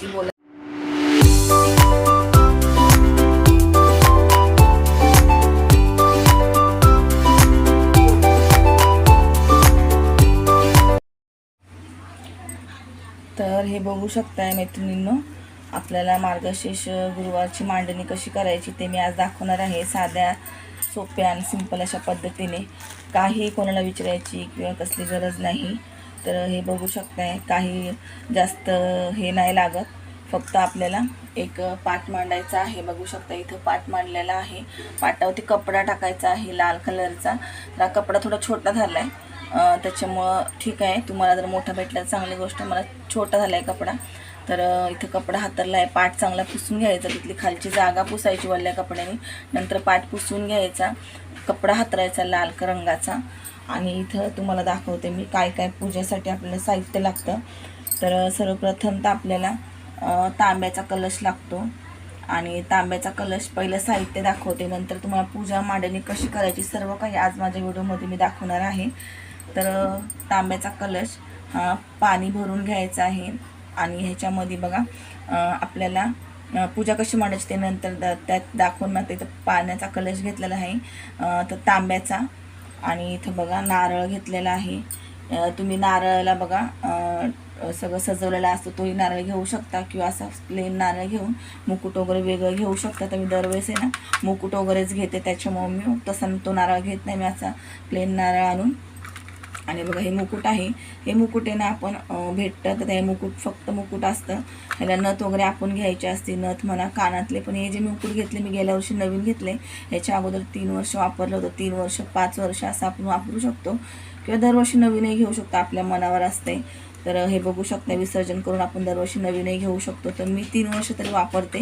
ती तर हे बघू शकताय मैत्रिणींनो आपल्याला मार्गशीर्ष गुरुवारची मांडणी कशी करायची ते मी आज दाखवणार आहे. साध्या सोप्या आणि सिंपल अशा पद्धतीने. काही कोणाला विचारायची किंवा कसली गरज नाही. तर हे बघू शकताय काही जास्त हे नाही लागत. फक्त आपल्याला एक पाट मांडायचा आहे. बघू शकता इथं पाट मांडलेला आहे. पाटावरती कपडा टाकायचा आहे लाल कलरचा. तर हा कपडा थोडा छोटा झाला आहे त्याच्यामुळं ठीक आहे. तुम्हाला जर मोठा भेटला तर चांगली गोष्ट मला छोटा झाला आहे कपडा. तर इथं कपडा हातरला आहे पाट चांगला पुसून घ्यायचा. तिथली खालची जागा पुसायची वल्ल्या कपड्याने. नंतर पाट पुसून घ्यायचा. कपडा हातरायचा लाल रंगाचा. आणि इथं तुम्हाला दाखवते मी काय काय पूजेसाठी आपल्याला साहित्य लागतं. तर सर्वप्रथम तर आपल्याला तांब्याचा कलश लागतो. आणि तांब्याचा कलश पहिलं साहित्य दाखवते नंतर तुम्हाला पूजा मांडणी कशी करायची सर्व काही आज माझ्या व्हिडिओमध्ये मी दाखवणार आहे. तर तांब्याचा कलश पाणी भरून घ्यायचं आहे. आणि ह्याच्यामध्ये बघा आपल्याला पूजा कशी मांडायची ते नंतर द त्यात दाखवून मग तिथं पाण्याचा कलश घेतलेला आहे. तर तांब्याचा. आणि इथं बघा नारळ घेतलेला आहे. तुम्ही नारळाला बघा सगळं सजवलेला असतो. तोही नारळ घेऊ शकता किंवा असा प्लेन नारळ घेऊन मुकुट वगैरे वेगळं घेऊ शकता. तर मी दरवेळेस आहे ना मुकुट वगैरेच घेते. त्याच्यामुळे मी तसा तो नारळ घेत नाही. मी असा प्लेन नारळ आणून आणि बघा हे मुकुट आहे. हे मुकुट आहे ना आपण भेटतं. तर हे मुकुट फक्त मुकुट असतं. ह्याला नथ वगैरे आपण घ्यायची असते. नथ म्हणा कानातले पण हे जे मुकुट घेतले मी गेल्या वर्षी नवीन घेतले. ह्याच्या अगोदर तीन वर्ष वापरलं होतं. तीन वर्ष पाच वर्ष असं आपण वापरू शकतो. किंवा दरवर्षी नवीनही घेऊ शकतो. आपल्या मनावर असते तर हे बघू शकता विसर्जन करून आपण दरवर्षी नवीनही घेऊ शकतो. तर मी तीन वर्ष तरी वापरते.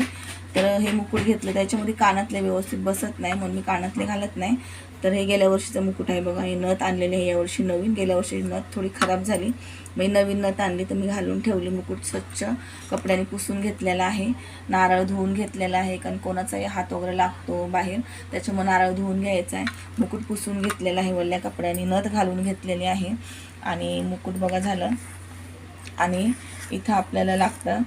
तर हे मुकुट घेतलं त्याच्यामध्ये कानातले व्यवस्थित बसत नाही म्हणून मी कानातले घालत नाही. तर हे गेल्या वर्षीचं मुकुट आहे बघा हे नथ आणलेले आहे. यावर्षी नवीन गेल्या वर्षी नथ थोडी खराब झाली. मी नवीन नथ आणली तर मी घालून ठेवली मुकुट स्वच्छ. कपड्याने पुसून घेतलेला आहे. नारळ धुवून घेतलेला आहे कारण कोणाचाही हात वगैरे लागतो बाहेर. त्याच्यामुळे नारळ धुवून घ्यायचा आहे. मुकुट पुसून घेतलेला आहे वल्ल्या कपड्याने. नथ घालून घेतलेली आहे. आणि मुकुट बघा झालं आणि इथं आपल्याला लागतं.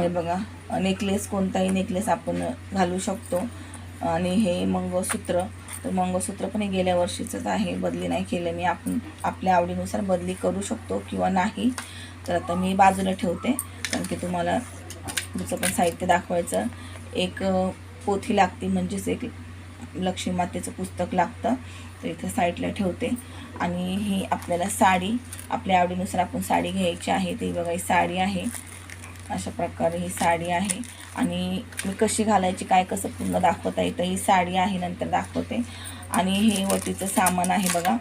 हे बघा नेकलेस कोणताही नेकलेस आपण घालू शकतो. आणि हे मंगळसूत्र. तर मंगळसूत्र पण हे गेल्या वर्षीचंच आहे. बदली नाही केलं मी. आपण आपल्या आवडीनुसार बदली करू शकतो किंवा नाही. तर आता मी बाजूला ठेवते. कारण की तुम्हाला पुढचं पण साहित्य दाखवायचं. एक पोथी लागते म्हणजेच एक लक्ष्मी मातेचं पुस्तक लागतं तर इथं साईडला ठेवते. आणि ही आपल्याला साडी आपल्या आवडीनुसार आपण साडी घ्यायची आहे ती बघा ही साडी आहे. अशा प्रकारे ही साडी आहे. आणि मी कशी घालायची काय कसं पूर्ण दाखवता येतं ही साडी आहे नंतर दाखवते. आणि हे वटीचं सामान आहे बघा.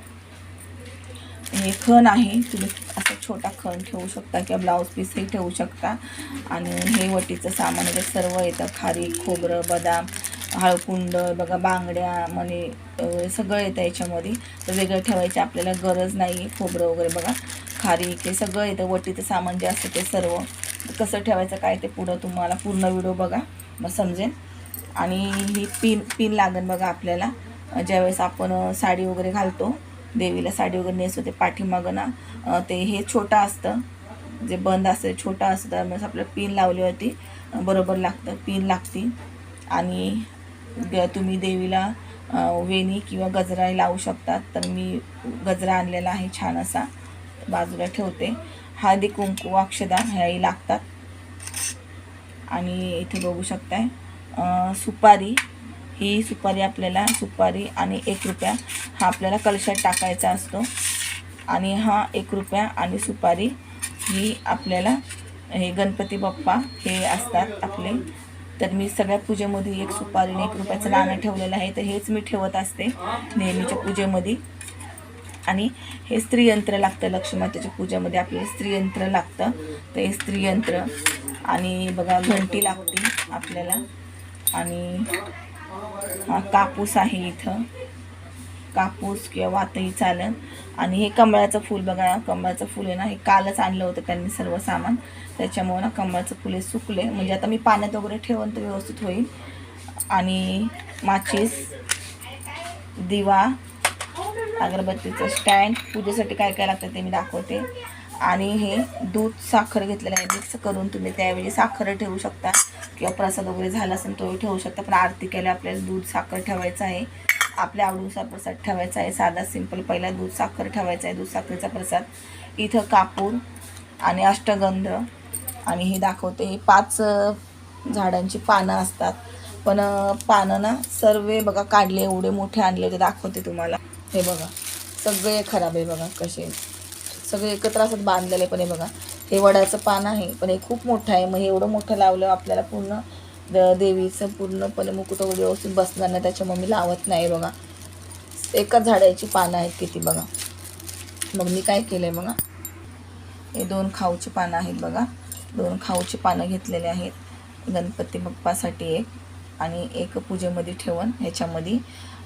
हे खण आहे तुम्ही असं छोटा खण ठेवू शकता किंवा ब्लाऊज पीसही ठेवू शकता. आणि हे वटीचं सामान म्हणजे सर्व येतं खारी खोबरं बदाम हळकुंड बघा बांगड्या मने सगळं येतं याच्यामध्ये. तर वेगळं ठेवायची आपल्याला गरज नाही आहे खोबरं वगैरे बघा. खारी ते सगळं येतं वटीचं सामान जे असतं ते सर्व. कसं ठेवायचं काय ते पुढं तुम्हाला पूर्ण व्हिडिओ बघा मग समजेल आणि ही पिन पिन लागेल बघा आपल्याला. ज्यावेळेस आपण साडी वगैरे घालतो देवीला साडी वगैरे नेसवते पाठीमागं ना ते हे छोटं असतं. जे बंद असतं छोटं असतं त्यामुळे आपल्याला पिन लावली होती बरोबर लागतं पिन लागते. आणि तुम्ही देवीला वेणी किंवा गजरा लावू शकतात. तर मी गजरा आणलेला आहे छान असा. बाजूला ठेवते. हळदी कुंकू अक्षदा ह्याही लागतात. आणि इथे बघू शकताय सुपारी. ही सुपारी आपल्याला सुपारी आणि एक रुपया हा आपल्याला कलशात टाकायचा असतो. आणि हा एक रुपया आणि सुपारी ही आपल्याला हे गणपती बाप्पा हे असतात आपले. तर मी सगळ्या पूजेमध्ये एक सुपारी आणि एक रुपयाचं नाणं ठेवलेलं आहे. तर हेच मी ठेवत असते नेहमीच्या पूजेमध्ये. आणि हे स्त्रीयंत्र लागतं लक्ष्मीमातेच्या पूजेमध्ये आपल्याला स्त्रीयंत्र लागतं. तर हे स्त्रीयंत्र आणि बघा घंटी लागते आपल्याला. आणि कापूस आहे इथं. कापूस किंवा वातही चालन आणि हे कमळाचं फूल बघा कमळाचं फूल आहे ना हे कालच आणलं होतं त्यांनी सर्व सामान. त्याच्यामुळं ना कमळाचं फुल हे सुकले. म्हणजे आता मी पाण्यात वगैरे ठेवून तर व्यवस्थित होईल. आणि माचीस दिवा अगरबत्तीचं स्टँड पूजेसाठी काय काय लागतं ते मी दाखवते. आणि हे दूध साखर घेतलेलं आहे. मिक्स करून तुम्ही त्यावेळी साखर ठेवू शकता. किंवा प्रसाद वगैरे झाला असेल तोही ठेवू शकता. पण आरती केल्या आपल्याला दूध साखर ठेवायचं आहे. आपल्या आवडीनुसार प्रसाद ठेवायचा आहे. साधा सिंपल पहिला दूध साखर ठेवायचा आहे. दूध साखरेचा प्रसाद इथं कापूर आणि अष्टगंध आणि हे दाखवते. हे पाच झाडांची पानं असतात. पण पानं ना सर्व बघा काढले एवढे मोठे आणले होते दाखवते तुम्हाला. हे बघा. सगळे खराब आहे बघा कसे सगळे एकत्र असत बांधलेले पण हे बघा. हे वडाचं पान आहे पण हे खूप मोठं आहे. मग हे एवढं मोठं लावलं आपल्याला पूर्ण द- देवीचं पूर्णपणे मुकुट वगैरे व्यवस्थित बसणार नाही त्याच्या मम्मी लावत नाही बघा. एकाच झाडाची पानं आहेत किती बघा. मग मी काय केलं आहे बघा. हे दोन खाऊची पानं आहेत बघा. दोन खाऊची पानं घेतलेले आहेत. गणपती बाप्पासाठी एक आणि एक पूजेमध्ये ठेवून ह्याच्यामध्ये.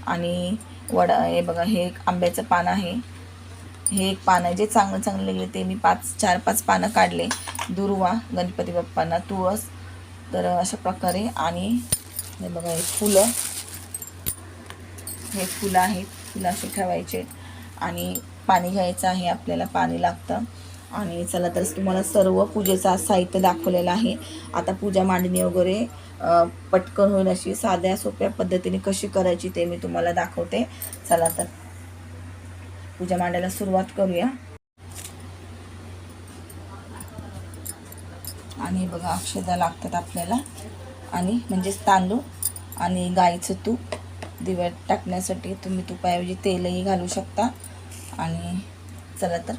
आणि वडा हे बघा हे एक आंब्याचं पान आहे. हे एक पान आहे. जे चांगलं चांगलं लागले ते मी पाच चार पाच पानं काढले. दुर्वा गणपती बाप्पांना तुळस तर अशा प्रकारे आणि हे बघा हे फुलं. हे फुलं आहेत. फुलं असे ठेवायचे आणि पाणी घ्यायचं आहे आपल्याला पाणी लागतं. आणि चला तर तुम्हाला सर्व पूजेचं साहित्य दाखवलेलं आहे. आता पूजा मांडणी वगैरे पटकन होईल अशी साध्या सोप्या पद्धतीने कशी करायची ते मी तुम्हाला दाखवते. चला तर पूजा मांडायला सुरुवात करूया. आणि बघा अक्षदा लागतात आपल्याला. आणि म्हणजेच तांदूळ आणि गाईचं तूप. दिव्यात टाकण्यासाठी तुम्ही तुपाऐवजी तेलही घालू शकता. आणि चला तर.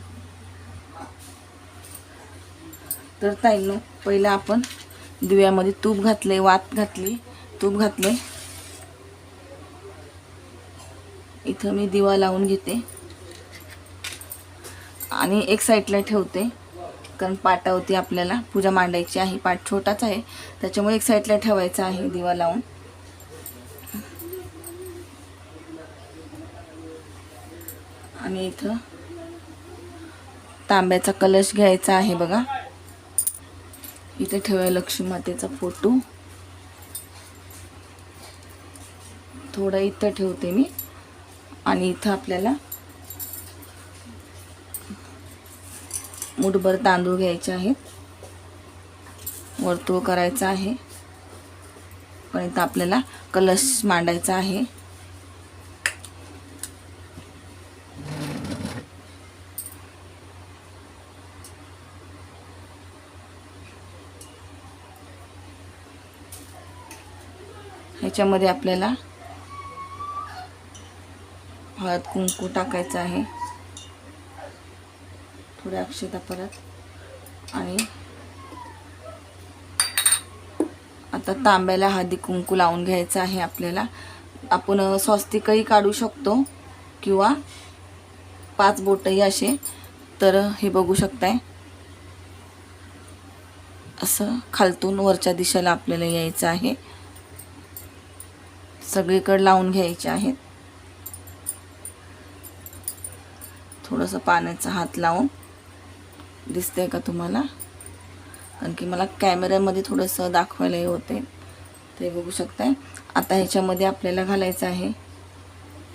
तर ताईंनो पहिलं आपण दिव्यामध्ये तूप घातले वात घातली. तूप घातले इथं मी दिवा लावून घेते. आणि एक साईडला ठेवते. कारण पाटावरती आपल्याला. पूजा मांडायची आहे. पाट छोटाच आहे. त्याच्यामुळे एक साईडला ठेवायचा आहे दिवा लावून. आणि इथं तांब्याचा कलश घ्यायचा आहे बघा. इथे ठेवूया लक्ष्मी मातेचा फोटो. थोडा इथं ठेवते मी. आणि इथं आपल्याला मुठभर तांदूळ घ्यायचे आहेत. वर्तुळ करायचं आहे. पण इथं आपल्याला कलश मांडायचा आहे. ह्याच्यामध्ये आपल्याला हळद कुंकू टाकायचं आहे. थोड्या अक्षता परत. आणि आता तांब्याला हळदी कुंकू लावून घ्यायचं आहे आपल्याला. आपण स्वस्तिकही काढू शकतो किंवा पाच बोटही असे. तर हे बघू शकताय. असं खालतून वरच्या दिशेला आपल्याला यायचं आहे. सगळीकडे लावून घ्यायचे आहेत. थोडंसं पाण्याचा हात लावून. दिसतंय का तुम्हाला? कारण की मला कॅमेऱ्यामध्ये थोडंसं दाखवायला हे होते ते बघू शकताय. आता ह्याच्यामध्ये आपल्याला घालायचं आहे.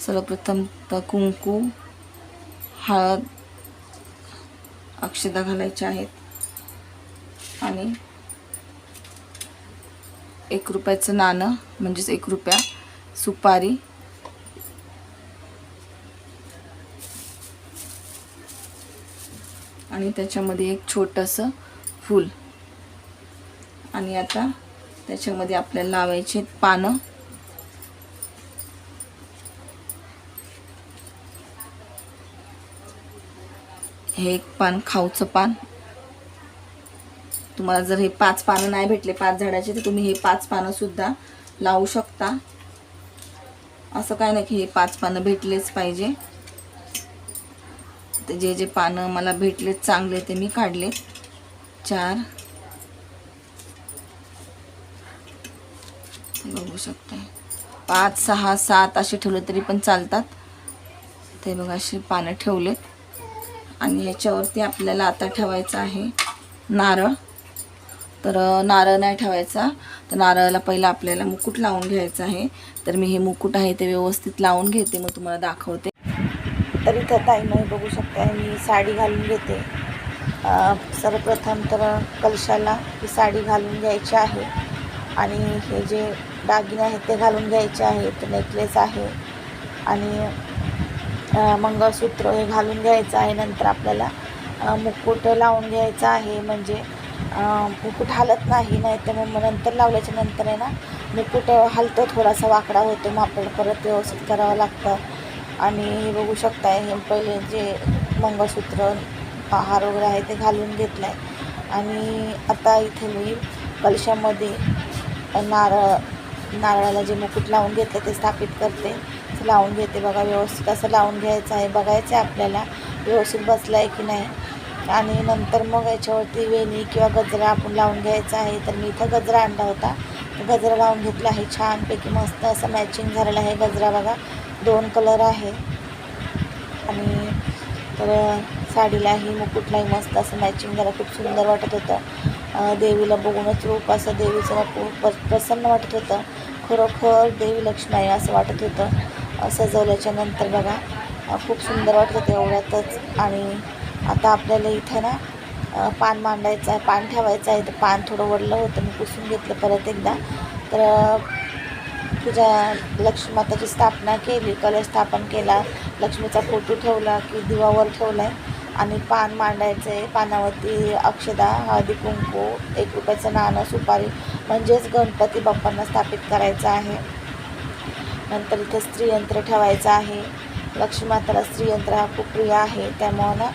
सर्वप्रथम तर कुंकू हळद अक्षदा घालायच्या आहेत. आणि एक रुपयाचं नाणं म्हणजेच एक रुपया सुपारी आणि त्याच्यामध्ये एक छोटंसं फूल. आणि आता त्याच्यामध्ये आपल्याला लावायचे पानं. हे एक पान खाऊचं पान. तुम्हाला जर हे पाच पानं नाही भेटले पाच झाडाचे तर तुम्ही हे पाच पानं सुद्धा लावू शकता. असं काय नाही की हे पाच पानं भेटलेच पाहिजे. ते जे जे पानं मला भेटले चांगले ते मी काढले. चार. बघू शकते पाच सहा सात असे ठेवले तरी पण चालतात. ते बघा असे पानं ठेवलेत. आणि ह्याच्यावरती आपल्याला आता ठेवायचं आहे नारळ. तर नारळ नाही ठेवायचा. तर नारळाला पहिला आपल्याला मुकुट लावून घ्यायचं आहे. तर मी हे मुकुट आहे ते व्यवस्थित लावून घेते मग तुम्हाला दाखवते. तर इथं ताईनं नाही बघू शकता. मी साडी घालून घेते. सर्वप्रथम तर कलशाला ही साडी घालून घ्यायची आहे. आणि हे जे दागिने आहेत ते घालून घ्यायचे आहेत. नेकलेस आहे. आणि मंगळसूत्र हे घालून घ्यायचं आहे. नंतर आपल्याला मुकुट लावून घ्यायचा आहे. म्हणजे मुकुट हलत नाही. नाही तर मग नंतर लावल्याच्या नंतर आहे ना मुकुट हलतो. थोडासा वाकडा होतो. मग आपल्याला परत व्यवस्थित करावं लागतं. आणि हे बघू शकताय हे पहिले जे मंगळसूत्र हार वगैरे आहे ते घालून घेतलं आहे आणि आता इथे मी कलशामध्ये नारळ नारळाला जे मुकुट लावून घेतलं ते स्थापित करते. लावून घेते बघा व्यवस्थित असं लावून घ्यायचं आहे. बघायचं आहे आपल्याला व्यवस्थित बसलं आहे की नाही. आणि नंतर मग याच्यावरती वेणी किंवा गजरा आपण लावून घ्यायचा आहे. तर मी इथं गजरा आणला होता. गजरा लावून घेतला आहे. छानपैकी मस्त असं मॅचिंग झालेलं आहे गजरा बघा. दोन कलर आहे. आणि तर साडीलाही मुकुटलाही मस्त असं मॅचिंग झालं. खूप सुंदर वाटत होतं. देवीला बघूनच रूप असं देवीचं खूप प्रसन्न वाटत होतं. खरोखर देवी लक्ष्मी आहे असं वाटत होतं. सजवल्याच्या नंतर बघा. खूप सुंदर वाटत होतं एवढ्यातच. आणि आता आपल्याला इथं ना पान मांडायचं आहे पान ठेवायचं आहे. तर पान थोडं वडलं होतं. मी पुसून घेतलं परत एकदा. तर तुझ्या लक्ष्मी माताची स्थापना केली कलश स्थापन केला लक्ष्मीचा फोटो ठेवला की दिवावर ठेवला आहे आणि पान मांडायचं आहे पानावरती अक्षदा हळदी कुंकू एक रुपयाचं नाणं सुपारी म्हणजेच गणपती बाप्पांना स्थापित करायचं आहे. नंतर इथं स्त्रीयंत्र ठेवायचं आहे. लक्ष्मीमाताला स्त्रीयंत्र हा खूप प्रिय आहे. त्यामुळं ना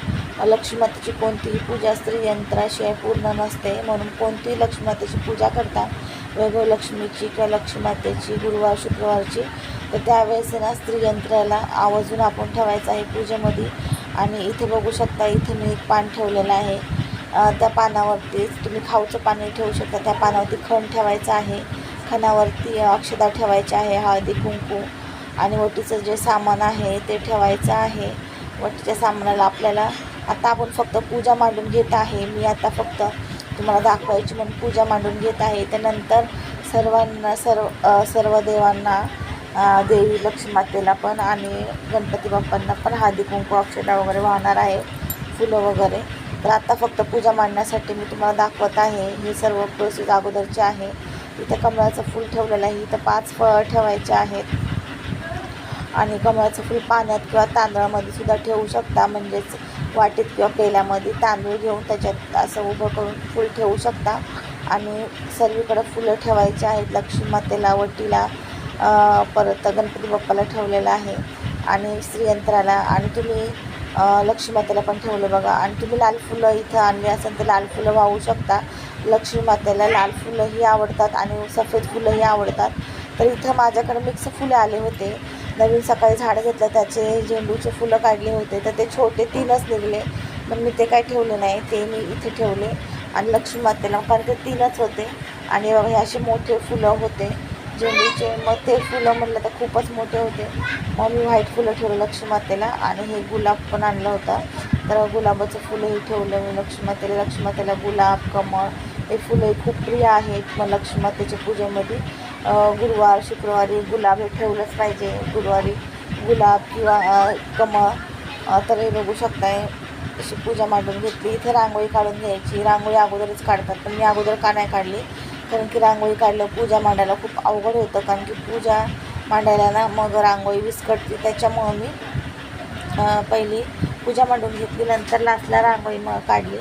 कोणतीही पूजा स्त्रीयंत्राशिवाय पूर्ण नसते. म्हणून कोणतीही लक्ष्मीमातेची पूजा करता वेगवेगळ्या लक्ष्मीची किंवा लक्ष्मी मातेची गुरुवार शुक्रवारची. तर त्यावेळेस आहे ना स्त्रीयंत्राला आवर्जून आपण ठेवायचं आहे पूजेमध्ये. आणि इथे बघू शकता इथे मी एक पान ठेवलेलं आहे. त्या पानावरतीच तुम्ही खाऊचं पाणी ठेवू शकता. त्या पानावरती खण ठेवायचं आहे. खणावरती अक्षदा ठेवायची आहे हळदी कुंकू आणि वटीचं जे सामान आहे ते ठेवायचं आहे. वटीच्या सामानाला आपल्याला आता आपण फक्त पूजा मांडून घेत आहे. मी आता फक्त तुम्हाला दाखवायची म्हणून पूजा मांडून घेत आहे. त्यानंतर सर्वांना सर्व सर्व देवांना देवी लक्ष्मी मातेला पण आणि गणपती बाप्पांना पण हळदी कुंकू अक्षता वगैरे वाहणार आहे फुलं वगैरे. तर आता फक्त पूजा मांडण्यासाठी मी तुम्हाला दाखवत आहे. हे सर्व प्रोसेस अगोदरचे आहे. इथं कमळाचं फूल ठेवलेलं आहे. इथं पाच फळं ठेवायचे आहेत. आणि कमळाचं फूल पाण्यात किंवा तांदळामध्ये सुद्धा ठेवू शकता. म्हणजेच वाटीत किंवा पेल्यामध्ये तांदूळ घेऊन त्याच्यात असं उभं करून फूल ठेवू शकता. आणि सर्वीकडे फुलं ठेवायची आहेत. लक्ष्मी मातेला वटीला परत गणपती बाप्पाला ठेवलेलं आहे. आणि श्रीयंत्राला आणि तुम्ही लक्ष्मी मातेला पण ठेवलं बघा. आणि तुम्ही लाल फुलं इथं आणली असेल तर लाल फुलं वाहू शकता. लक्ष्मी मातेला लाल फुलंही आवडतात आणि सफेद फुलंही आवडतात. तर इथं माझ्याकडे मिक्स फुलं आले होते. नवीन सकाळी झाड घेतलं त्याचे झेंडूचे फुलं काढले होते तर ते छोटे तीनच निघले. पण मी ते काय ठेवले नाही ते मी इथे ठेवले. आणि लक्ष्मी मातेला कारण ते तीनच होते. आणि बघा हे असे मोठे फुलं होते. झेंडूचे मग ते फुलं म्हटलं तर खूपच मोठे होते. मग मी व्हाईट फुलं ठेवलं लक्ष्मी मातेला. आणि हे गुलाब पण आणलं होता. तर गुलाबाचं फुलंही ठेवलं मी लक्ष्मी मातेला. लक्ष्मी मातेला गुलाब कमळ हे फुलंही खूप प्रिय आहेत. मग लक्ष्मी मातेच्या पूजेमध्ये गुरुवार शुक्रवारी गुलाब हे ठेवलंच पाहिजे. गुरुवारी गुलाब किंवा कमळ तर हे बघू शकताय. अशी पूजा मांडून घेतली. इथे रांगोळी काढून घ्यायची. रांगोळी अगोदरच काढतात पण मी अगोदर का नाही काढली? कारण की रांगोळी काढलं पूजा मांडायला खूप अवघड होतं. कारण की पूजा मांडायला ना मग रांगोळी विस्कटते. त्याच्यामुळं मी पहिली पूजा मांडून घेतली. नंतर लास्टला रांगोळी मग काढली.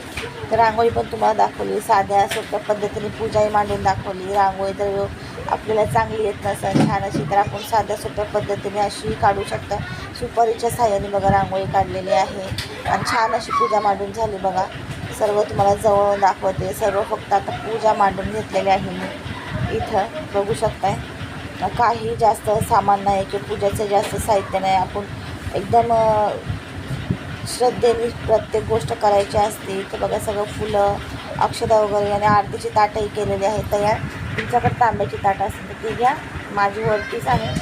तर रांगोळी पण तुम्हाला दाखवली. साध्या सोप्या पद्धतीने पूजाही मांडून दाखवली. रांगोळी तर आपल्याला चांगली येत नसेल. छान अशी तर आपण साध्या सोप्या पद्धतीने अशीही काढू शकता. सुपारीच्या साह्याने बघा रांगोळी काढलेली आहे. आणि छान अशी पूजा मांडून झाली बघा. सर्व तुम्हाला जवळ दाखवते. सर्व फक्त आता पूजा मांडून घेतलेली आहे मी. इथं बघू शकताय. काही जास्त सामान नाही की पूजाचं जास्त साहित्य नाही आपण एकदम श्रद्धेने प्रत्येक गोष्ट करायची असते. इथं बघा सगळं फुलं अक्षदा वगैरे आणि आरतीची ताटही केलेली आहे तयार तुमच्याकडे तांब्याची ताटं असेल तर ती घ्या. माझी वरतीच आहे.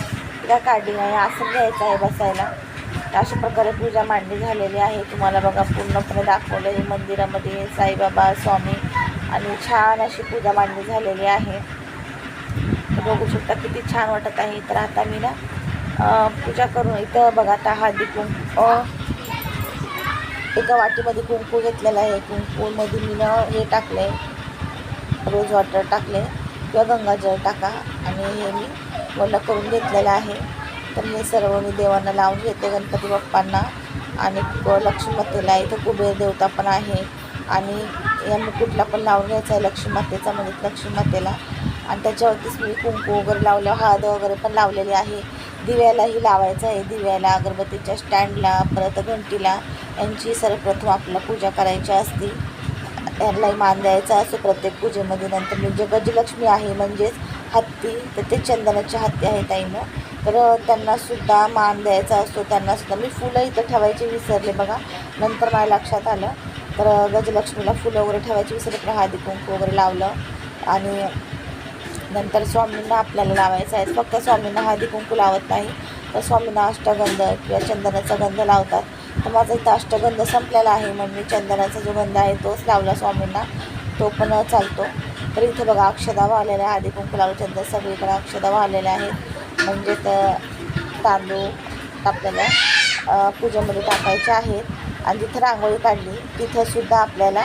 तिला काढली आहे आसन घ्यायचं आहे बसायला. तर अशा प्रकारे पूजा मांडणी झालेली आहे. तुम्हाला बघा पूर्णपणे दाखवलं मंदिरामध्ये साईबाबा स्वामी आणि छान अशी पूजा मांडणी झालेली आहे. बघू शकता किती छान वाटत आहे. तर आता मी ना पूजा करून इथं बघा आता हळदी दिपून एका वाटीमध्ये कुंकू घेतलेला आहे. कुंकूमध्ये मी हे हे टाकले रोज वॉटर टाकले किंवा गंगाजल टाका. आणि हे मी वल्ल करून घेतलेलं आहे. तर हे सर्व मी देवांना लावून घेते. गणपती बाप्पांना आणि लक्ष्मीमातेला. इथं कुबेर देवता पण आहे. आणि या मुकुटला पण लावून घ्यायचा आहे. लक्ष्मीमातेचा म्हणजे लक्ष्मीमातेला. आणि त्याच्यावरतीच मी कुंकू वगैरे लावलं हळद वगैरे पण लावलेली आहे. दिव्यालाही लावायचं आहे. दिव्याला अगरबत्तीच्या स्टँडला परत घंटीला. यांची सर्वप्रथम आपल्याला पूजा करायची असती. यांनाही मान द्यायचा असतो. प्रत्येक पूजेमध्ये. नंतर म्हणजे गजलक्ष्मी आहे म्हणजेच हत्ती तर ते चंदनाचे हत्ती आहे ताईनं. तर त्यांनासुद्धा मान द्यायचा असतो. त्यांनासुद्धा मी फुलं इथं ठेवायचे विसरले बघा. नंतर माझ्या लक्षात आलं. तर गजलक्ष्मीला फुलं वगैरे ठेवायची विसरले. पण हळदी कुंकू वगैरे लावलं. आणि नंतर स्वामींना आपल्याला लावायचं आहे. फक्त स्वामींना हळदी कुंकू लावत नाही. तर स्वामींना अष्टगंध किंवा चंदनाचा गंध लावतात. तर माझा इथं अष्टगंध संपलेला आहे म्हणून मी चंदनाचा जो गंध आहे तोच लावला स्वामींना. तो पण चालतो. तर इथे बघा अक्षदा वाहलेल्या आहे हळदी कुंकू लावलं चंदन सगळीकडे अक्षदा वाहलेल्या आहेत. म्हणजे तर तांदूळ आपल्याला पूजेमध्ये टाकायचे आहेत. आणि जिथं रांगोळी काढली तिथंसुद्धा आपल्याला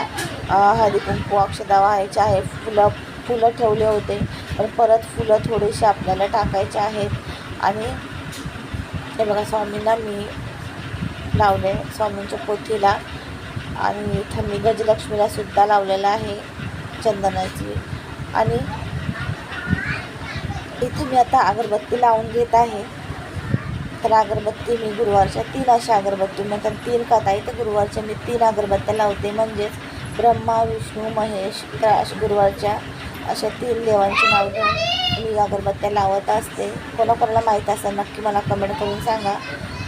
हळदी कुंकू अक्षदा व्हायचे आहे फुलं फुलं ठेवले होते. पण परत फुलं थोडीशी आपल्याला टाकायचे आहेत. आणि हे बघा स्वामींना मी लावले स्वामींच्या पोथीला. आणि इथं मी गजलक्ष्मीला सुद्धा लावलेलं आहे चंदनाची. आणि इथं मी आता अगरबत्ती लावून घेत आहे. तर अगरबत्ती मी गुरुवारच्या तीन अशा अगरबत्ती नंतर तीन कथा आहे तर गुरुवारच्या मी तीन अगरबत्त्या लावते. म्हणजेच ब्रह्मा विष्णू महेश तर अशा गुरुवारच्या अशा तीन देवांची नाव घेऊन मी अगरबत्त्या लावत असते. कोणाकोणाला माहीत असेल नक्की मला कमेंट करून सांगा.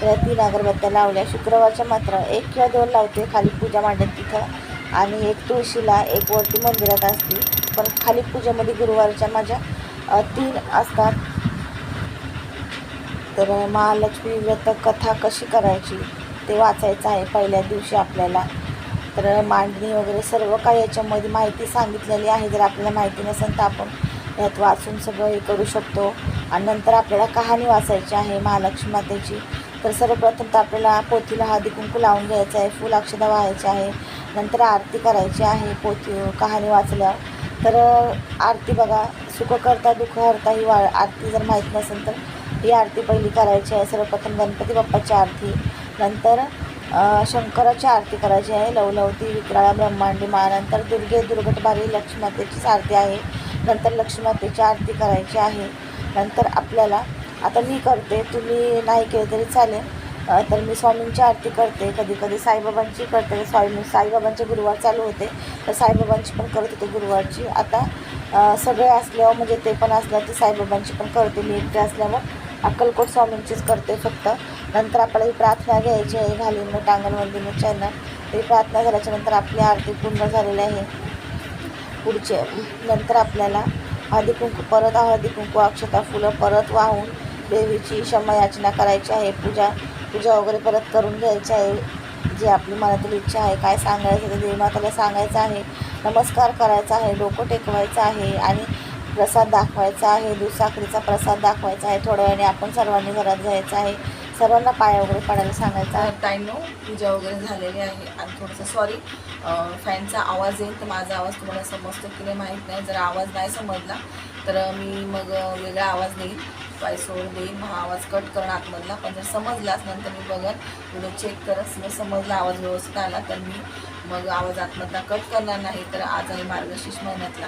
तर तीन अगरबत्त्या लावल्या. शुक्रवारच्या मात्र एक किंवा दोन लावते खाली पूजा मांडत तिथं. आणि एक तुळशीला एक वरती मंदिरात असते. पण खाली पूजेमध्ये गुरुवारच्या माझ्या तीन असतात. तर महालक्ष्मी व्रत कथा कशी करायची ते वाचायचं आहे. पहिल्या दिवशी आपल्याला तर मांडणी वगैरे सर्व काही याच्यामध्ये माहिती सांगितलेली आहे. जर आपल्याला माहिती नसेल तर आपण यात वाचून सगळं हे करू शकतो. आणि नंतर आपल्याला कहाणी वाचायची आहे महालक्ष्मी मातेची. तर सर्वप्रथम तर आपल्याला पोथीला हळदी कुंकू लावून घ्यायचं आहे फुल अक्षदा व्हायचे आहे. नंतर आरती करायची आहे पोथी कहाणी वाचल्यावर. तर आरती बघा सुख करता दुःख हरता ही वा आरती जर माहीत नसेल तर ही आरती पहिली करायची आहे. सर्वप्रथम गणपती बाप्पाची आरती. नंतर शंकराची आरती करायची आहे. लवलवती विक्राळा ब्रह्मांडी मा नंतर दुर्गे दुर्गटभारी लक्ष्मीमातेचीच आरती आहे. नंतर लक्ष्मीमातेची आरती करायची आहे. नंतर आपल्याला आता मी करते तुम्ही नाही केलं तरी चालेल. तर मी स्वामींची आरती करते. कधी कधी साईबाबांची करते. स्वामी साईबाबांचे गुरुवार चालू होते. तर साईबाबांची पण करत होते गुरुवारची. आता सगळे असल्यावर म्हणजे ते पण असल्यावर ती साईबाबांची पण करते. मी एकटे असल्यावर. अक्कलकोट स्वामींचीच करते फक्त. नंतर आपल्याला ही प्रार्थना घ्यायची आहे घालीन टांगणवंदीने चॅनल ही प्रार्थना झाल्याच्यानंतर आपली आरती पूर्ण झालेली आहे. पुढचे नंतर आपल्याला हळदी कुंकू परत हळदी कुंकू अक्षता फुलं परत वाहून देवीची क्षमा याचना करायची आहे. पूजा पूजा वगैरे परत करून घ्यायची आहे. जी आपली मनातील इच्छा आहे काय सांगायचं ते देवमाताला सांगायचं आहे. नमस्कार करायचा आहे डोकं टेकवायचं आहे आणि प्रसाद दाखवायचा आहे दुसाखरीचा प्रसाद दाखवायचा आहे थोड्या वेळाने आपण सर्वांनी घरात जायचं आहे. सर्वांना पाया वगैरे पडायला सांगायचा आहे. ताईंनो पूजा वगैरे झालेली आहे. आणि थोडंसं सॉरी फॅनचा आवाज येईल तर माझा आवाज तुम्हाला समजतो की नाही माहीत नाही. जर आवाज नाही समजला तर मी मग वेगळा आवाज देईन. पायसोड देईन. हा आवाज कट करणं आतमधला. पण जर समजलाच नंतर मी बघत व्हिडिओ चेक करत जर समजला आवाज व्यवस्थित आला तर मी मग आवाज आतमधला कट करणार नाही. तर आज आहे मार्गशीर्ष महिन्यातला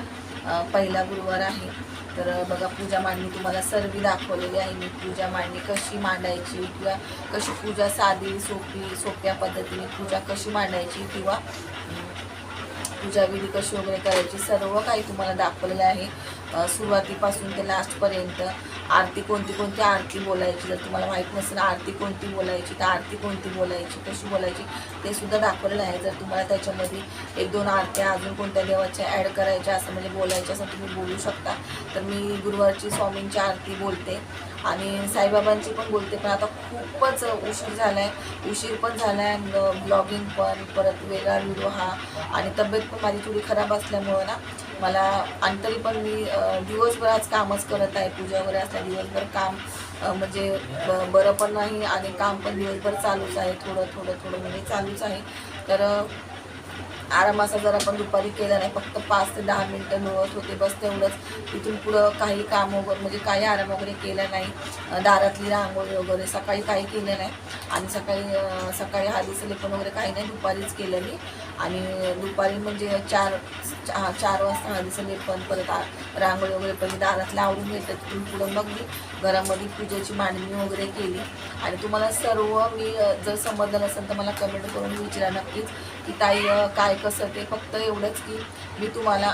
पहिला गुरुवार आहे. तर बघा पूजा मांडणी तुम्हाला सर्व दाखवलेली आहे. मी पूजा मांडणी कशी मांडायची किंवा कशी पूजा साधी सोपी सोप्या पद्धतीने पूजा कशी मांडायची किंवा पूजाविधी पूजा विधी कशी वगैरे करायची सर्व काही तुम्हाला दाखवलेलं आहे. सुरुवातीपासून ते लास्टपर्यंत आरती कोणती कोणती आरती बोलायची जर तुम्हाला माहीत नसेल आरती कोणती बोलायची तर आरती कोणती बोलायची कशी बोलायची ते सुद्धा दाखवलेलं आहे. जर तुम्हाला त्याच्यामध्ये एक दोन आरत्या अजून कोणत्या देवाच्या ॲड करायच्या असं म्हणजे बोलायच्या असं तुम्ही बोलू शकता. तर मी गुरुवारची स्वामींची आरती बोलते आणि साईबाबांची पण बोलते. पण आता खूपच उशीर झाला आहे उशीर पण झाला आहे ब्लॉगिंग पण परत वेगळा व्हिडिओ हा. आणि तब्येत पण माझी थोडी खराब असल्यामुळं ना मला आणि तरी पण मी दिवसभर आज कामच करत आहे. पूजा वगैरे असल्या दिवसभर काम म्हणजे ब- बरं पण नाही आणि काम पण दिवसभर चालूच आहे. थोडं थोडं थोडं म्हणजे चालूच आहे. तर आरामाचा जर आपण दुपारी केला नाही फक्त पाच ते दहा मिनटं मिळत होते बस तेवढंच. तिथून पुढं काही काम वगैरे म्हणजे काही आराम वगैरे केला नाही. दारातली रांगोळी वगैरे सकाळी काही केलं नाही. आणि सकाळी सकाळी हाली सलेपण वगैरे काही नाही दुपारीच केलं मी. आणि दुपारी म्हणजे चार चा- चार वाजता हळदी पण परत रांगोळी वगैरे पहिले दारातला आवडून घेतात तिथून पुढं मग मी घरामध्ये पूजेची मांडणी वगैरे केली. आणि तुम्हाला सर्व मी जर समजलं नसेल तर मला कमेंट करून विचारा नक्कीच. की ताई काय कसं ते फक्त एवढंच की मी तुम्हाला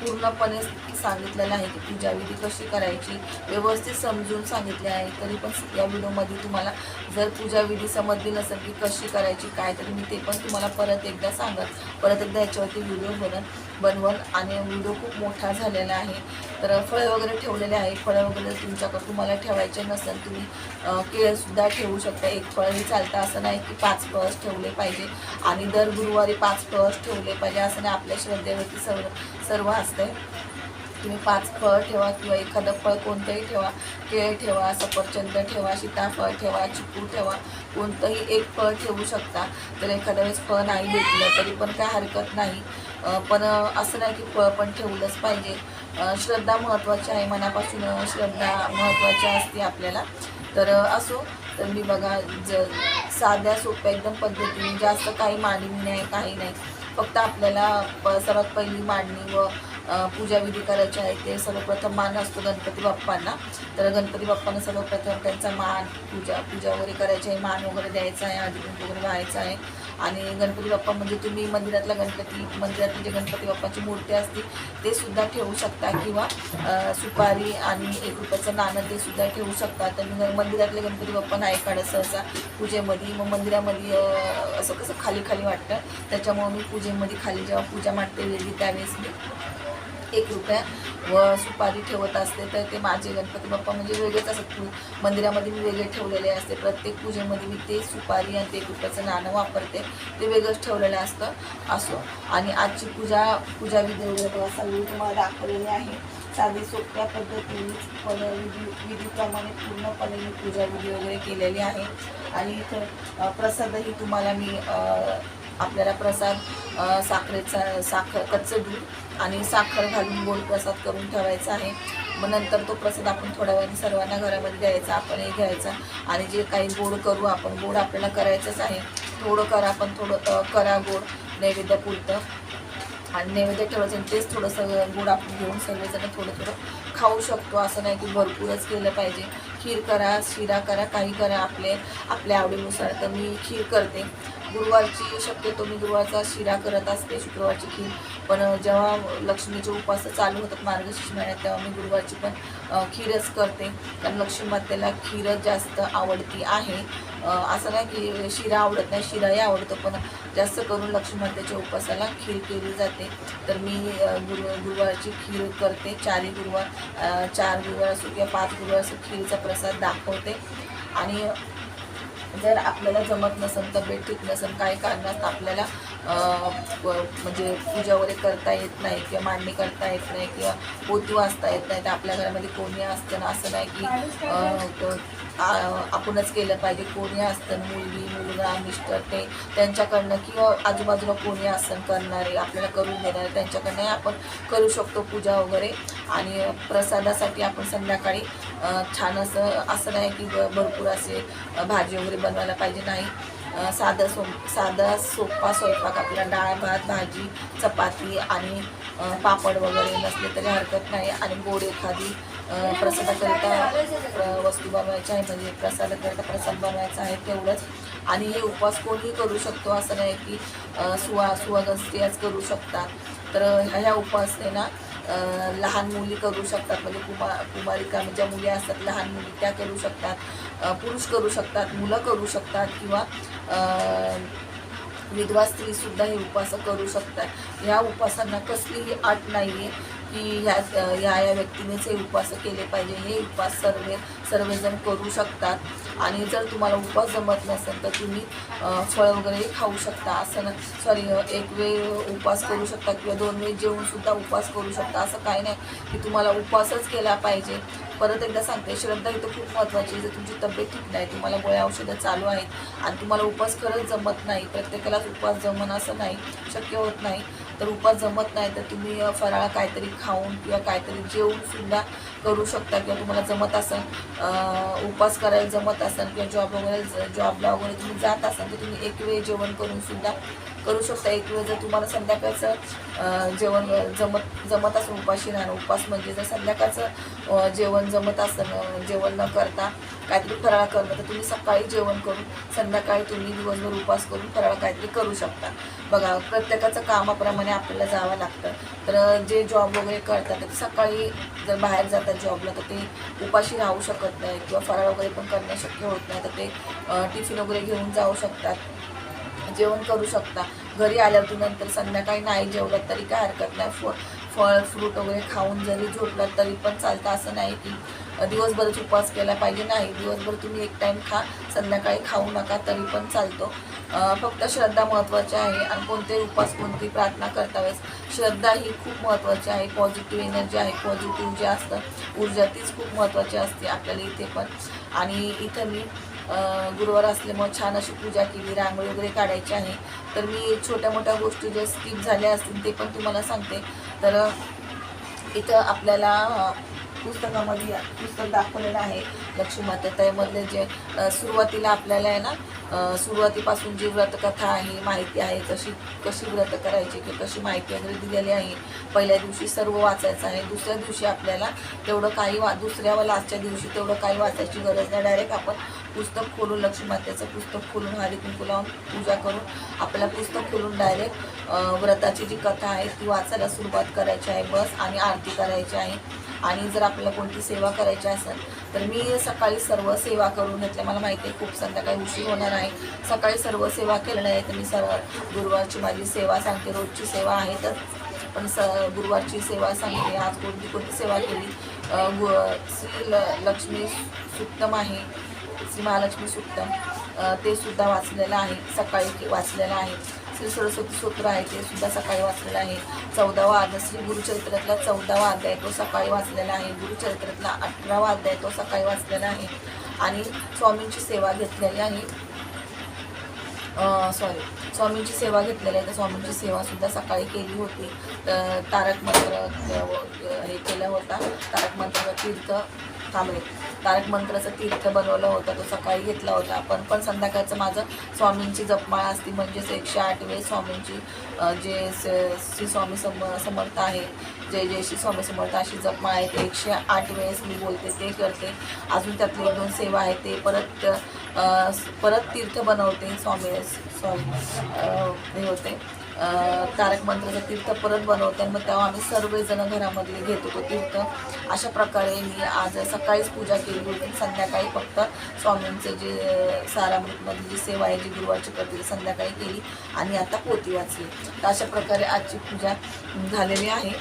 पूर्णपणे सांगितलेलं आहे की पूजाविधी कशी करायची. व्यवस्थित समजून सांगितले आहे. तरी पण या व्हिडिओमध्ये तुम्हाला जर पूजाविधी समजली नसेल की कशी करायची काय तरी मी ते पण तुम्हाला परत एकदा सांगत परत एकदा याच्यावरती व्हिडिओ बनत बनवल आणि व्हिडिओ खूप मोठा झालेला आहे. तर फळं वगैरे ठेवलेले आहे फळं वगैरे तुमच्याकडे तुम्हाला ठेवायचे नसेल तुम्ही केळसुद्धा केळंसुद्धा ठेवू शकता. एक फळही चालतं असं नाही की पाच फळच ठेवले पाहिजे. आणि दर गुरुवारी पाच फळच ठेवले पाहिजे असं नाही. आपल्या श्रद्धेवरती सर्व सर्व असते तुम्ही पाच फळ ठेवा किंवा एखादं फळ कोणतंही ठेवा केळ ठेवा सफरचंद ठेवा सीताफळ ठेवा चिकू ठेवा कोणतंही एक फळ ठेवू शकता. तर एखाद्या वेळेस फळ नाही भेटलं तरी पण काय हरकत नाही. पण असं नाही की फळ पण ठेवलंच पाहिजे. श्रद्धा महत्त्वाची आहे मनापासून श्रद्धा महत्त्वाची असते आपल्याला. तर असो. तर मी बघा ज साध्या सोप्या एकदम पद्धतीने जास्त काही मांडणी नाही काही नाही. फक्त आपल्याला प सर्वात पहिली मांडणी व पूजाविधी करायचे आहे ते सर्वप्रथम मान असतो गणपती बाप्पांना. तर गणपती बाप्पांना सर्वप्रथम त्यांचा मान पूजा पूजा वगैरे करायची आहे मान वगैरे द्यायचा आहे आधी वगैरे व्हायचं आहे. आणि गणपती बाप्पा म्हणजे तुम्ही मंदिरातला गणपती मंदिरातली जे गणपती बाप्पाची मूर्ती असते ते सुद्धा ठेवू शकता किंवा सुपारी आणि एक रुपयाचं नाणं ते सुद्धा ठेवू शकता. तर मंदिरातले गणपती बाप्पा नाही काढत सहसा पूजेमध्ये. मग मंदिरामध्ये असं कसं खाली खाली वाटतं. त्याच्यामुळं मी पूजेमध्ये खाली जेव्हा पूजा मांडते वेगळी त्यावेळेस मी एक रुपया व सुपारी ठेवत असते तर ते माझे गणपती बाप्पा म्हणजे वेगळेच असतात. मंदिरामध्ये मी वेगळे ठेवलेले असते. प्रत्येक पूजेमध्ये मी ते सुपारी आणि ते एक रुपयाचं नाणं वापरते. ते वेगळंच ठेवलेलं असतं असो. आणि आजची पूजा पूजा विधी वगैरे सगळी तुम्हाला दाखवलेली आहे. साधी सोप्या पद्धतीने पण विधी विधीप्रमाणे पूर्णपणे मी पूजा विधी वगैरे केलेली आहे. आणि इथं प्रसादही तुम्हाला मी आपल्याला प्रसाद साखरेचा साखर कच्चं दूध आणि साखर घालून गोड प्रसाद करून ठेवायचा आहे. मग नंतर तो प्रसाद आपण थोड्या वेळाने सर्वांना घरामध्ये द्यायचा आपणही घ्यायचा. आणि जे काही गोड करू आपण गोड आपल्याला करायचंच आहे. थोडं करा पण थोडं करा गोड नैवेद्यापुरतं. आणि नैवेद्य ठेवायचं आणि तेच थोडंसं गोड आपण घेऊन सर्वजण थोडं थोडं खाऊ शकतो. असं नाही की भरपूरच केलं पाहिजे. खीर करा शिरा करा काही करा आपले आपल्या आवडीनुसार. तर मी खीर करते. गुरुवारची शक्यतो मी गुरुवारचा शिरा करत असते शुक्रवारची खीर. पण जेव्हा लक्ष्मीचे उपास चालू होतात मार्गशीर्ष महिन्यात तेव्हा मी गुरुवारची पण खीरच करते. कारण लक्ष्मी मातेला खीरच जास्त आवडती आहे. असं नाही की शिरा आवडत नाही शिराही आवडतो पण जास्त करून लक्ष्मी मातेच्या उपासाला खीर केली जाते. तर मी गुरु गुरुवारची खीर करते. चारही गुरुवार चार गुरुवार असो किंवा पाच गुरुवार असो खीरचा प्रसाद दाखवते. आणि जर आपल्याला जमत नसेल तब्येत ठीक नसेल काही कारणात आपल्याला म्हणजे पूजा वगैरे करता येत नाही किंवा मांडणी करता येत नाही किंवा पोती वाचता येत नाही तर आपल्या घरामध्ये कोणी असतं ना असं नाही की आपणच केलं पाहिजे. कोणी असतं मुलगी मुलगा मिस्टर ते त्यांच्याकडनं किंवा आजूबाजूला कोणी असतं करणारे आपल्याला करून देणारे त्यांच्याकडनं आपण करू शकतो पूजा वगैरे. आणि प्रसादासाठी आपण संध्याकाळी छान असं असं नाही की ब- भरपूर असे भाजी वगैरे बनवायला पाहिजे. नाही. साधं सो साधा सोपा स्वयंपाक आपला डाळ भात भाजी चपाती आणि पापड वगैरे नसले तरी हरकत नाही. आणि गोड एखादी प्रसादाकरिता वस्तू बनवायची आहे म्हणजे प्रसादाकरिता प्रसाद बनवायचा आहे तेवढंच. आणि हे उपवास कोणीही करू शकतो असं नाही की सुवा सुवागन स्त्रियाच करू शकतात. तर ह्या ह्या उपवासने ना लहान मुली करू शकतात. म्हणजे कुमा कुमारिका म्हणजे ज्या मुली असतात लहान मुली त्या करू शकतात. पुरुष करू शकतात मुलं करू शकतात किंवा विधवा स्त्रीसुद्धा हे उपास करू शकतात. ह्या उपासांना कसलीही आट नाही आहे की ह्या ह्या या व्यक्तीनेच हे उपवास केले पाहिजे हे उपवास सर्व सर्वजण करू शकतात. आणि जर तुम्हाला उपवास जमत नसेल तर तुम्ही फळ फळं वगैरे खाऊ शकता. असं सॉरी एक वेळ उपवास करू शकता किंवा दोन वेळ जेवणसुद्धा सुद्धा करू शकता. असं काही नाही की तुम्हाला उपवासच केला पाहिजे. परत एकदा सांगते श्रद्धा इथं खूप महत्त्वाची जर तुमची तब्येत ठीक नाही तुम्हाला गोळ्या औषधं चालू आहेत आणि तुम्हाला उपवास खरंच जमत नाही प्रत्येकालाच उपवास जमन असं नाही शक्य होत नाही. तर उपास जमत नाही तर तुम्ही फराळा फराळ काहीतरी खाऊन किंवा काहीतरी जेवून सुद्धा करू शकता किंवा तुम्हाला जमत असेल उपवास करायला जमत असेल किंवा जॉब वगैरे जॉबला वगैरे तुम्ही जात असाल तर तुम्ही एक वेळ जेवण करून सुद्धा करू शकता. एक वेळ जर तुम्हाला संध्याकाळचं जेवण जमत जमत असेल उपाशी राहणं उपवास म्हणजे जर संध्याकाळचं जेवण जमत असेल जेवण न करता काहीतरी फराळ करणं तर तुम्ही सकाळी जेवण करून संध्याकाळी तुम्ही दिवसभर उपवास करून फराळ काहीतरी करू शकता. बघा प्रत्येकाचं कामाप्रमाणे आपल्याला जावं लागतं. तर जे जॉब वगैरे करतात तर सकाळी जर बाहेर जातात जॉबला तर ते उपाशी राहू शकत नाही किंवा फराळ वगैरे पण करणं शक्य होत नाही तर ते टिफिन वगैरे घेऊन जाऊ शकतात. जेवण करू शकता. घरी आल्यावरती नंतर संध्याकाळी नाही जेवलात तरी काय हरकत नाही. फ फळ फ्रूट वगैरे खाऊन जरी झोपलं तरी पण चालतं. असं नाही की दिवसभरच उपवास केला पाहिजे. नाही दिवसभर तुम्ही एक टाईम खा संध्याकाळी खाऊ नका तरी पण चालतो. फक्त श्रद्धा महत्त्वाची आहे आणि कोणतेही उपवास कोणती प्रार्थना करतावेस श्रद्धा ही खूप महत्त्वाची आहे. पॉझिटिव्ह एनर्जी आहे. पॉझिटिव्ह जे असतं ऊर्जा तीच खूप महत्त्वाची असते आपल्याला इथे पण. आणि इथं मी गुरुवार असल्यामुळे छान अशी पूजा केली रांगोळी वगैरे काढायची आहे. तर मी छोट्या मोठ्या गोष्टी जे स्किप झाल्या असतील ते पण तुम्हाला सांगते. तर इथं आपल्याला पुस्तकामध्ये पुस्तक दाखवलेलं आहे. लक्ष्मीमाता त्यामधले जे सुरुवातीला आपल्याला आहे ना सुरुवातीपासून जी व्रतकथा आहे माहिती आहे कशी कशी व्रत करायची की कशी माहिती वगैरे दिलेली आहे पहिल्या दिवशी सर्व वाचायचं आहे. दुसऱ्या दिवशी आपल्याला तेवढं काही वा दुसऱ्या व लास्टच्या दिवशी तेवढं काही वाचायची गरज नाही. डायरेक्ट आपण पुस्तक खोलून लक्ष्मीमातेचं पुस्तक खोलून हळदी कुंकू लावून पूजा करून आपल्याला पुस्तक खोलून डायरेक्ट व्रताची जी कथा आहे ती वाचायला सुरुवात करायची आहे बस आणि आरती करायची आहे. आणि जर आपल्याला कोणती सेवा करायची असेल तर मी सकाळी सर्व सेवा करून घेतल्या. मला माहिती आहे खूप संध्याकाळी उशीर होणार आहे. सकाळी सर्व सेवा केलेल्या आहे तर मी सर्व गुरुवारची माझी सेवा सांगते. रोजची सेवा आहेतच. पण स गुरुवारची सेवा सांगते. आज कोणती कोणती सेवा केली? गु श्री ल लक्ष्मी सुक्तम आहे. श्री महालक्ष्मी सुक्तम ते सुद्धा वाचलेलं आहे सकाळी वाचलेलं आहे. श्री सरस्वती सूत्र आहे ते सुद्धा सकाळी वाचलेलं आहे. चौदावा अध्याय श्री गुरुचरित्रातला चौदावा अध्याय तो सकाळी वाचलेला आहे. गुरुचरित्रातला अठरावा अध्याय तो सकाळी वाचलेला आहे. आणि स्वामींची सेवा घेतलेली आहे. सॉरी स्वामींची सेवा घेतलेली आहे तर स्वामींची सेवासुद्धा सकाळी केली होती. तर तारक मंत्र हे केला होता. तारक मंत्र तीर्थ थांबले. तारक मंत्राचं तीर्थ बनवलं होतं तो सकाळी घेतला होता. पण पण संध्याकाळचं माझं स्वामींची जपमाळ असती म्हणजेच एकशे आठ वेळेस स्वामींची जे श्री स्वामी सम समर्थ आहे जय जय श्री स्वामी समर्थ अशी जपमाळ आहे ते एकशे आठ वेळेस मी बोलते ते करते. अजून त्यातले दोन सेवा आहे ते परत परत तीर्थ बनवते स्वामी स्वामी हे होते. तारक मंत्राचं तीर्थ परत बनवते आणि मग तेव्हा आम्ही सर्वजण घरामधले घेतो तो तीर्थ. अशा प्रकारे मी आज सकाळीच पूजा केली होती. संध्याकाळी फक्त स्वामींचं जे सारामृतमधली जी सेवा आहे जी गुरुवारची करते संध्याकाळी केली आणि आता पोती वाचली. तर अशा प्रकारे आजची पूजा झालेली आहे.